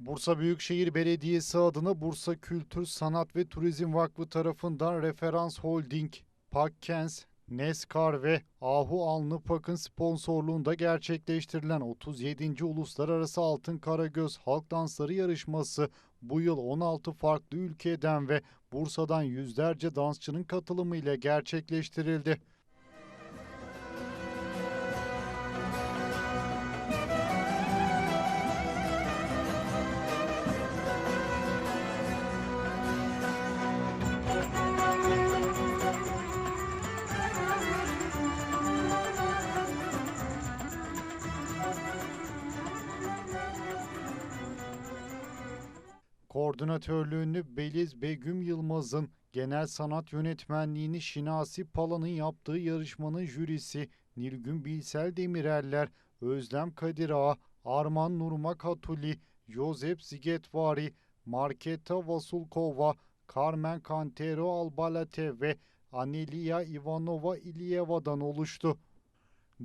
Bursa Büyükşehir Belediyesi adına Bursa Kültür, Sanat ve Turizm Vakfı tarafından Referans Holding, Pakkens, Neskar ve Ahu Alnı Pak'ın sponsorluğunda gerçekleştirilen 37. Uluslararası Altın Karagöz Halk Dansları yarışması bu yıl 16 farklı ülkeden ve Bursa'dan yüzlerce dansçının katılımıyla gerçekleştirildi. Koordinatörlüğünü Beliz Begüm Yılmaz'ın, genel sanat yönetmenliğini Şinasi Pala'nın yaptığı yarışmanın jürisi Nilgün Bilsel Demireller, Özlem Kadir Ağa, Arman Nurmak Hatuli, Josep Zigetvari, Marketa Vasulkova, Carmen Cantero Albalate ve Anelia Ivanova İlyeva'dan oluştu.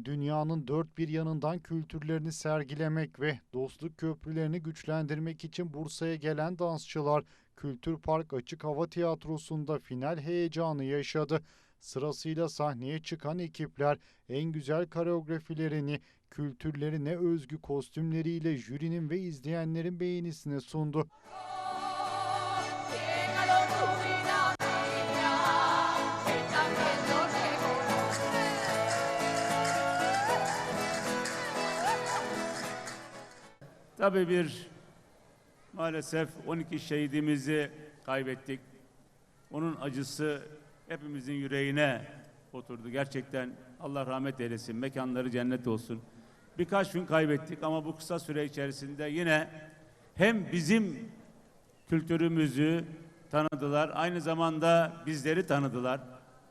Dünyanın dört bir yanından kültürlerini sergilemek ve dostluk köprülerini güçlendirmek için Bursa'ya gelen dansçılar Kültür Park Açık Hava Tiyatrosu'nda final heyecanı yaşadı. Sırasıyla sahneye çıkan ekipler en güzel koreografilerini, kültürlerine özgü kostümleriyle jürinin ve izleyenlerin beğenisine sundu. Tabii bir maalesef 12 şehidimizi kaybettik. Onun acısı hepimizin yüreğine oturdu. Gerçekten Allah rahmet eylesin. Mekanları cennet olsun. Birkaç gün kaybettik ama bu kısa süre içerisinde yine hem bizim kültürümüzü tanıdılar, aynı zamanda bizleri tanıdılar.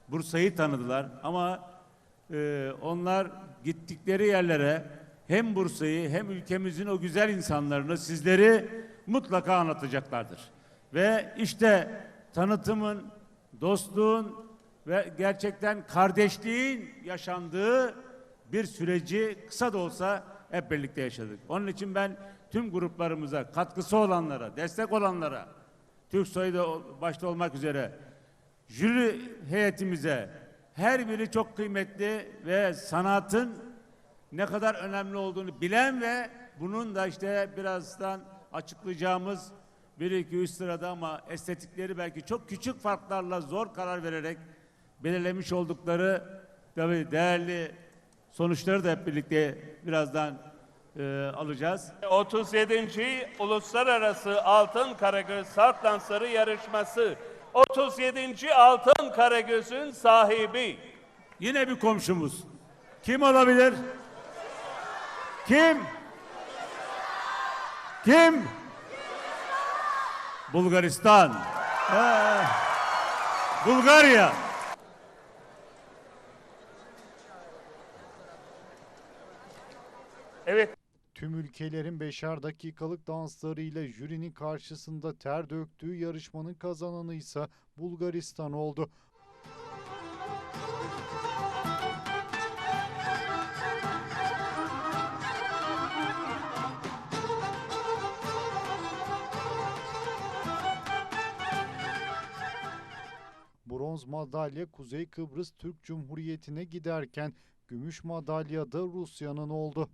Bursa'yı tanıdılar ama e, onlar gittikleri yerlere hem Bursa'yı hem ülkemizin o güzel insanlarını sizleri mutlaka anlatacaklardır. Ve işte tanıtımın, dostluğun ve gerçekten kardeşliğin yaşandığı bir süreci kısa da olsa hep birlikte yaşadık. Onun için ben tüm gruplarımıza, katkısı olanlara, destek olanlara, Türksoy'da da başta olmak üzere jüri heyetimize her biri çok kıymetli ve sanatın ne kadar önemli olduğunu bilen ve bunun da işte birazdan açıklayacağımız 1 2 3 sırada ama estetikleri belki çok küçük farklarla zor karar vererek belirlemiş oldukları tabii değerli sonuçları da hep birlikte birazdan e, alacağız. 37. Uluslararası Altın Karagöz Sarp Dansları Yarışması 37. Altın Karagöz'ün sahibi Yine bir komşumuz. Kim olabilir? Kim? Kim? Bulgaristan. Ha. Bulgarya. Evet Tüm ülkelerin beşer dakikalık danslarıyla jürinin karşısında ter döktüğü yarışmanın kazananı ise Bulgaristan oldu. Bronz madalya Kuzey Kıbrıs Türk Cumhuriyeti'ne giderken gümüş madalya da Rusya'nın oldu.